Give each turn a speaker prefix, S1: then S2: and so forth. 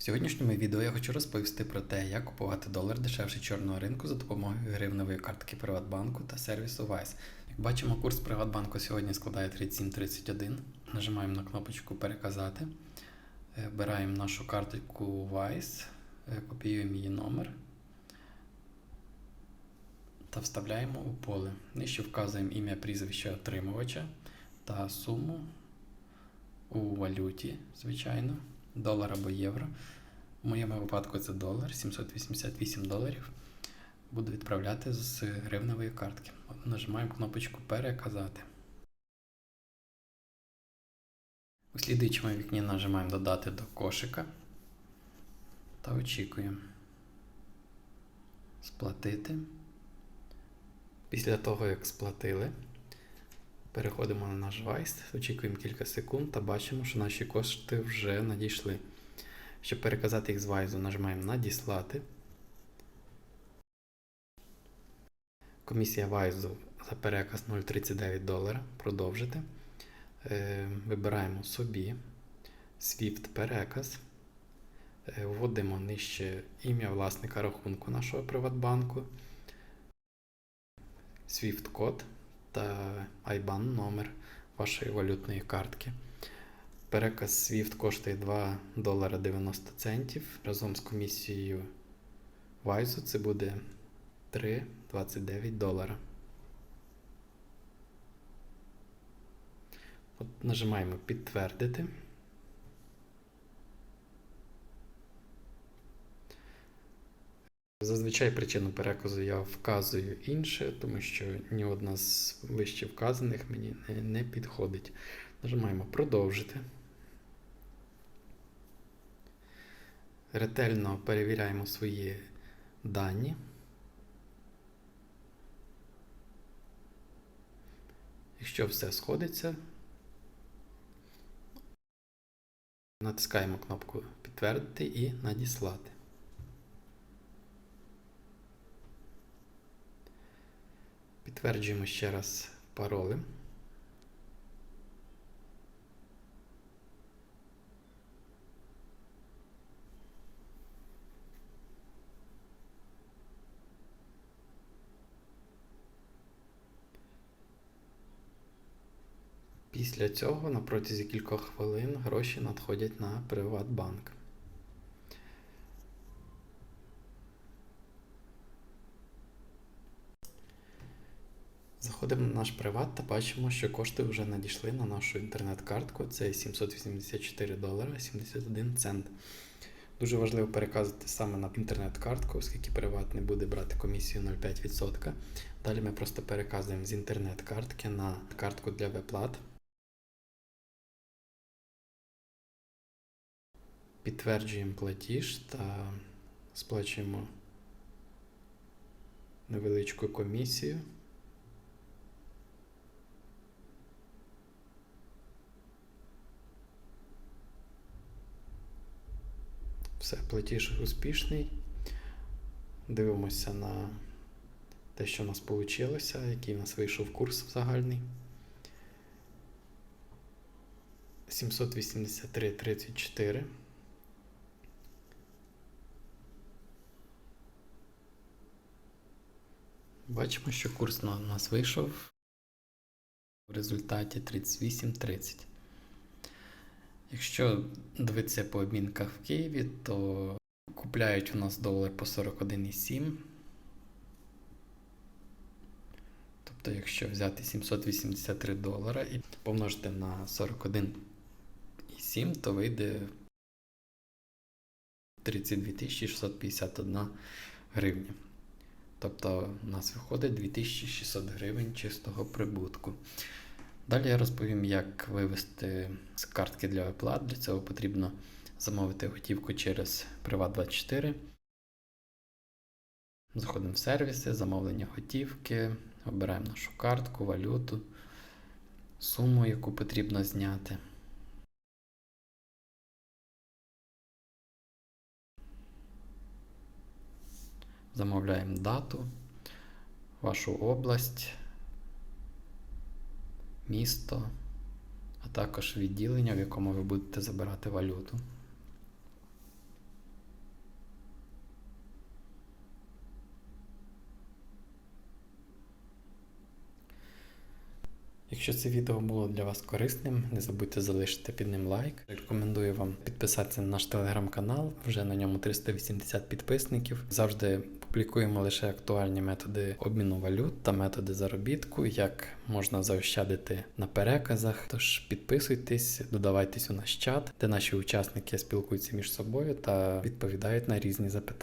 S1: В сьогоднішньому відео я хочу розповісти про те, як купувати долар дешевше чорного ринку за допомогою гривневої картки Приватбанку та сервісу Wise. Як бачимо, курс Приватбанку сьогодні складає 37,31. Нажимаємо на кнопочку Переказати. Е, Вбираємо нашу карточку Wise, е, копіюємо її номер та вставляємо у поле. Нижче вказуємо ім'я прізвище отримувача та суму у валюті, звичайно, долар або євро. В моєму випадку це долар, 788 доларів. Буду відправляти з гривневої картки. Нажимаємо кнопочку Переказати. У слідуючому вікні нажимаємо Додати до кошика та очікуємо. Сплатити. Після того, як сплатили, переходимо на наш Vice, очікуємо кілька секунд та бачимо, що наші кошти вже надійшли. Щоб переказати їх з Вайзу, нажимаємо Надіслати. Комісія Вайзу за переказ 0,39 долара. Продовжити. Е, Вибираємо собі SWIFT переказ. Е, Вводимо нижче ім'я власника рахунку нашого Приватбанку, SWIFT-код та IBAN номер вашої валютної картки. Переказ SWIFT коштує 2 долара 90 центів. Разом з комісією Вайзу це буде 3,29 долара. От нажимаємо підтвердити. Зазвичай причину переказу я вказую інше, тому що ні одна з вище вказаних мені не, підходить. Нажимаємо продовжити. Ретельно перевіряємо свої дані. Якщо все сходиться, натискаємо кнопку Підтвердити і надіслати. Підтверджуємо ще раз пароли. Після цього на протязі кількох хвилин гроші надходять на Приватбанк. Заходимо на наш приват та бачимо, що кошти вже надійшли на нашу інтернет-картку. Це 784 долара 71 цент. Дуже важливо переказувати саме на інтернет-картку, оскільки приват не буде брати комісію 0,5%. Далі ми просто переказуємо з інтернет-картки на картку для виплат. Підтверджуємо платіж та сплачуємо невеличку комісію. Все, платіж успішний. Дивимося на те, що у нас вийшло, який у нас вийшов курс загальний. 783,34. Бачимо, що курс на нас вийшов в результаті 38,30. Якщо дивитися по обмінках в Києві, то купляють у нас долар по 41,7. Тобто, якщо взяти 783 долара і помножити на 41,7, то вийде 32 651 гривня. Тобто у нас виходить 2600 гривень чистого прибутку. Далі я розповім, як вивести з картки для виплат. Для цього потрібно замовити готівку через Privat24. Заходимо в сервіси, замовлення готівки, обираємо нашу картку, валюту, суму, яку потрібно зняти. Замовляємо дату, вашу область, місто, а також відділення, в якому ви будете забирати валюту. Якщо це відео було для вас корисним, не забудьте залишити під ним лайк. Рекомендую вам підписатися на наш телеграм-канал, вже на ньому 380 підписників. Завжди публікуємо лише актуальні методи обміну валют та методи заробітку, як можна заощадити на переказах. Тож підписуйтесь, додавайтесь у наш чат, де наші учасники спілкуються між собою та відповідають на різні запитання.